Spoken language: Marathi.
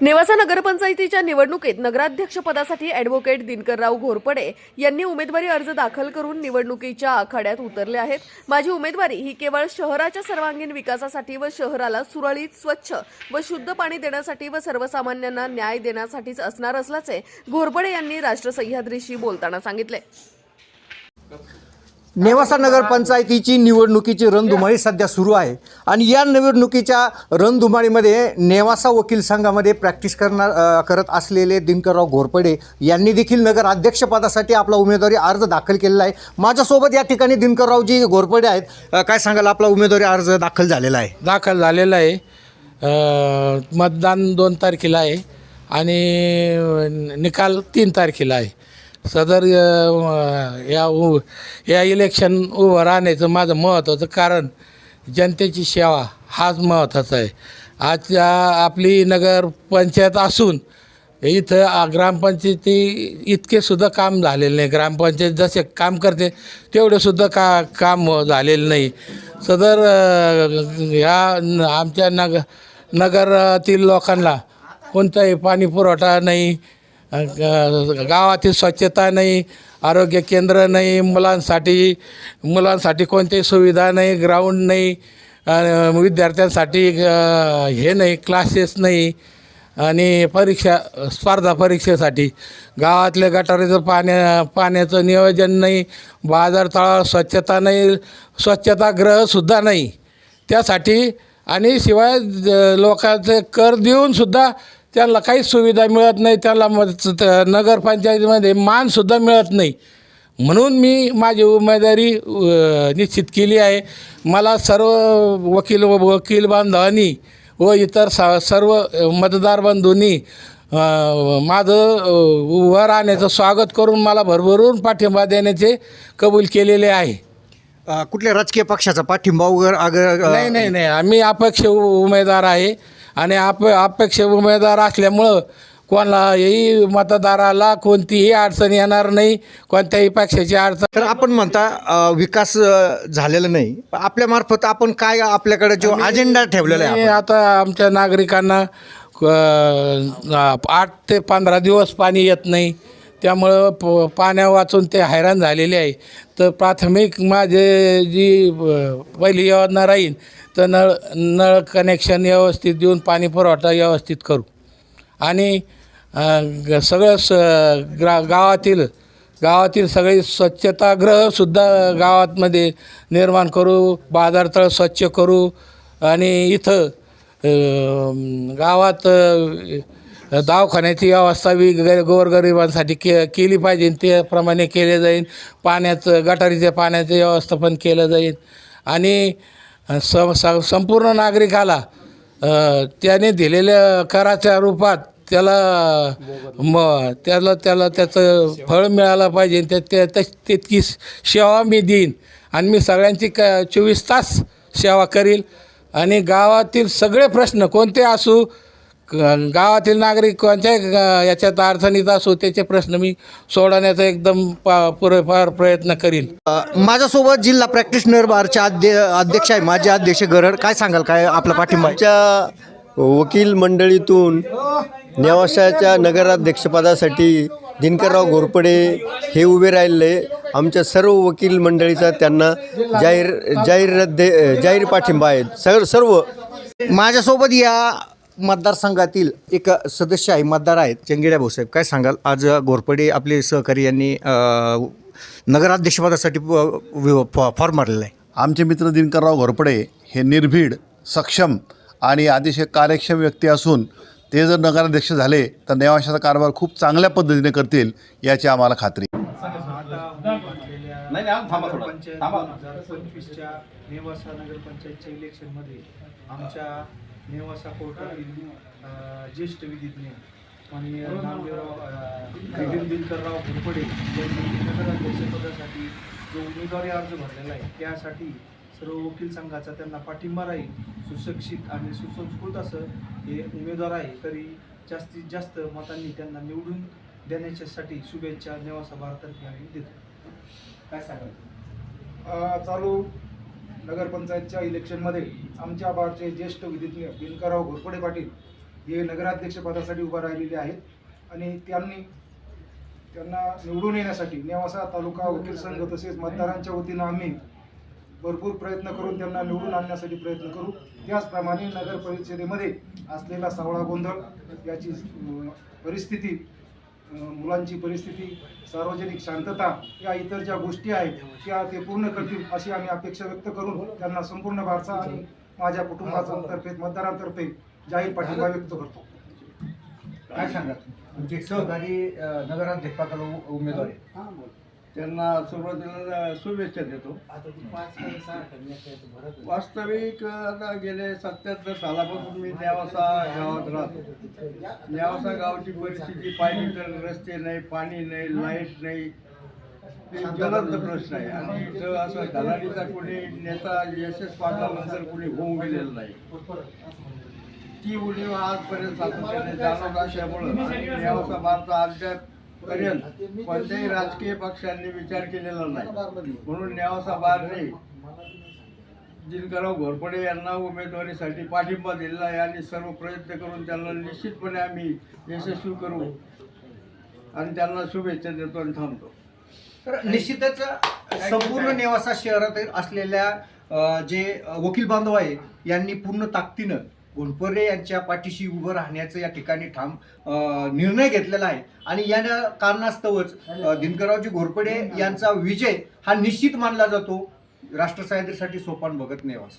नेवासा नगरपंचायतीच्या निवडणुकीत नगराध्यक्षपदासाठी अॅडव्होकेट दिनकरराव घोरपडे यांनी उमेदवारी अर्ज दाखल करून निवडणुकीच्या आखाड्यात उतरले आहेत. माझी उमेदवारी ही केवळ शहराच्या सर्वांगीण विकासासाठी व शहराला सुरळीत स्वच्छ व शुद्ध पाणी देण्यासाठी व सर्वसामान्यांना न्याय देण्यासाठीच असणार असल्याचे घोरपडे यांनी राष्ट्र सह्याद्रीशी बोलताना सांगितले. नेवासा नगरपंचायतीची निवडणुकीची रणधुमाळी सध्या सुरू आहे. आणि या निवडणुकीच्या रणधुमाळीमध्ये नेवासा वकील संघामध्ये प्रॅक्टिस करणार करत असलेले दिनकरराव घोरपडे यांनी देखील नगर अध्यक्षपदासाठी आपला उमेदवारी अर्ज दाखल केलेला आहे. माझ्यासोबत या ठिकाणी दिनकररावजी घोरपडे आहेत. काय सांगाल? आपला उमेदवारी अर्ज दाखल झालेला आहे. दाखल झालेला आहे. मतदान दोन तारखेला आहे. आणि निकाल तीन तारखेला आहे. सदर या उ या इलेक्शन उभं राहण्याचं माझं महत्त्वाचं कारण जनतेची सेवा हाच महत्त्वाचा आहे. आज आपली नगर पंचायत असून इथं ग्रामपंचायती इतके सुद्धा काम झालेलं नाही. ग्रामपंचायत जसे काम करते तेवढेसुद्धा का काम झालेलं नाही. सदर ह्या न- आमच्या नग नगरातील लोकांना कोणताही पाणी पुरवठा नाही गावातील स्वच्छता नाही आरोग्य केंद्र नाही मुलांसाठी मुलांसाठी कोणतीही सुविधा नाही ग्राउंड नाही विद्यार्थ्यांसाठी हे नाही क्लासेस नाही आणि परीक्षा स्पर्धा परीक्षेसाठी. गावातल्या गटारीचं पाण्या पाण्याचं नियोजन नाही बाजार तळावर स्वच्छता नाही स्वच्छतागृहसुद्धा नाही. त्यासाठी आणि शिवाय लोकांचे कर देऊनसुद्धा त्यांना काहीच सुविधा मिळत नाही त्यांना मग नगरपंचायतीमध्ये मानसुद्धा मिळत नाही. म्हणून मी माझी उमेदवारी निश्चित केली आहे. मला सर्व वकील व वकील बांधवांनी व इतर सा सर्व मतदार बंधूंनी माझं उभं राहण्याचं स्वागत करून मला भरभरून पाठिंबा देण्याचे कबूल केलेले आहे. कुठल्या राजकीय पक्षाचा पाठिंबा वगैरे नाही नाही नाही. आम्ही अपेक्ष उ- उमेदवार आहे. आणि आप अपेक्ष उमेदवार असल्यामुळं कोणालाही मतदाराला कोणतीही अडचण येणार नाही कोणत्याही पक्षाची अडचण तर आपण म्हणता अ, विकास अ, झालेला नाही आपल्यामार्फत आपण काय आपल्याकडे जो अजेंडा ठेवलेला आहे आणि आपण? आता आमच्या नागरिकांना अ, आठ ते पंधरा दिवस पाणी येत नाही त्यामुळं प पाण्या वाचून ते हैराण झालेले आहे. तर प्राथमिक माझे जी पहिली योजना राहील तर नळ नळ कनेक्शन व्यवस्थित देऊन पाणी पुरवठा व्यवस्थित करू. आणि ग- सगळं स ग्रा गावातील गावातील सगळी स्वच्छतागृहसुद्धा गावातमध्ये निर्माण करू बाजारतळ स्वच्छ करू. आणि इथं गावात दवाखान्याची व्यवस्था बी ग गोरगरिबांसाठी के केली पाहिजे. त्याप्रमाणे केले जाईल पाण्याचं गटारीच्या पाण्याचं व्यवस्थापन केलं जाईल आणि स स संपूर्ण नागरिकाला त्याने दिलेल्या कराच्या रूपात त्याला म त्याला त्याला त्याचं फळ मिळालं पाहिजे. त्या त्या तश- तितकी सेवा मी देईन. आणि मी सगळ्यांची क चोवीस तास सेवा करील. आणि गावातील सगळे प्रश्न कोणते असू क- गावातील नागरिक कोणत्याही ग- याच्यात अडचणीत असो त्याचे प्रश्न मी सोडवण्याचा एकदम पा पुरेपार प्रयत्न करील अ, माझ्यासोबत जिल्हा प्रॅक्टिशनर बारचे अध्य अध्यक्ष आहे माझे अध्यक्ष गरड. काय सांगाल काय आपला पाठिंबा आहे? आमच्या वकील मंडळीतून नेवाशाच्या नगराध्यक्षपदासाठी दिनकरराव घोरपडे हे उभे राहिले. आमच्या सर्व वकील मंडळीचा त्यांना जाहीर जाहीर जाहीर पाठिंबा आहे. सर सर्व. माझ्यासोबत या मतदारसंघातील एक सदस्य आहे मतदार आहेत चंगिड्या भाऊसाहेब काय सांगाल? आज घोरपडे आपले सहकारी यांनी नगराध्यक्षपदासाठी फॉर्म मारलेला आहे. आमचे मित्र दिनकरराव घोरपडे हे निर्भीड सक्षम आणि अतिशय कार्यक्षम व्यक्ती असून ते जर नगराध्यक्ष झाले तर नेवाशाचा कारभार खूप चांगल्या पद्धतीने करतील याची आम्हाला खात्री. पंचायत नगरपंचायतच्या इलेक्शनमध्ये आमच्या नेवासा कोर्टातील ज्येष्ठ विधिज्ञ माननीय नामदेवराव दिनकरराव घोरपडे यांनी नगराध्यक्षपदासाठी जो उमेदवारी अर्ज भरलेला आहे त्यासाठी सर्व वकील संघाचा त्यांना पाठिंबा राहील. सुशिक्षित आणि सुसंस्कृत असं हे उमेदवार आहे तरी जास्तीत जास्त मतांनी त्यांना निवडून देण्याच्यासाठी शुभेच्छा नेवासा भारतर्फे आम्ही देतो. काय सांगाल? चालू नगरपंचायतच्या इलेक्शनमध्ये आमच्या बारचे ज्येष्ठ विधिज्ञ दिनकरराव घोरपडे पाटील हे नगराध्यक्षपदासाठी उभा राहिलेले आहेत. आणि त्यांनी त्यांना निवडून येण्यासाठी नेवासा तालुका वकील संघ तसेच मतदारांच्या वतीनं आम्ही भरपूर प्रयत्न करून त्यांना निवडून आणण्यासाठी प्रयत्न करू. त्याचप्रमाणे नगर परिषदेमध्ये असलेला सावळा गोंधळ याची परिस्थिती मुलांची परिस्थिती सार्वजनिक शांतता या इतर ज्या गोष्टी आहेत त्या ते पूर्ण करतील अशी आम्ही अपेक्षा व्यक्त करून त्यांना संपूर्ण भारचा आणि माझ्या कुटुंबाचा तर्फे मतदारांतर्फे जाहीर पाठिंबा व्यक्त करतो. काय सांगा तुमचे सहकारी नगराध्यक्षपदाला उ- उमेदवार आहे त्यांना सुरुवातीला शुभेच्छा देतो. वास्तविक आता गेले सत्याहत्तर सालापासून मी नेवासा गावात राहतो. नेवासा गावची परिस्थिती पाहिली तर रस्ते नाही पाणी नाही लाइट नाही. ज्वलंत प्रश्न आहे. आणि इथं असं धनाडीचा कोणी नेता यशस्वी पाटलानंतर कोणी होऊन गेलेलं नाही. ती उणीव आजपर्यंत सातत्याने जाणवत असल्यामुळं नेवासा भारत अद्यापर्यंत कोणत्याही राजकीय पक्षांनी विचार केलेला नाही. म्हणून नेवासा बारने दिनकरराव घोरपडे यांना उमेदवारीसाठी पाठिंबा दिलेला आहे आणि सर्व प्रयत्न करून त्यांना निश्चितपणे आम्ही यशस्वी करू आणि त्यांना शुभेच्छा देतो आणि थांबतो. तर निश्चितच संपूर्ण नेवासा शहरात असलेल्या जे वकील बांधव आहे यांनी पूर्ण ताकदीनं घोणपरे यांच्या पाठीशी उभं राहण्याचं या ठिकाणी ठाम निर्णय घेतलेला आहे. आणि या कारणास्तवच दिनकररावजी घोरपडे यांचा विजय हा निश्चित मानला जातो. राष्ट्रसाहेबांसाठी सोपान भगत नेवास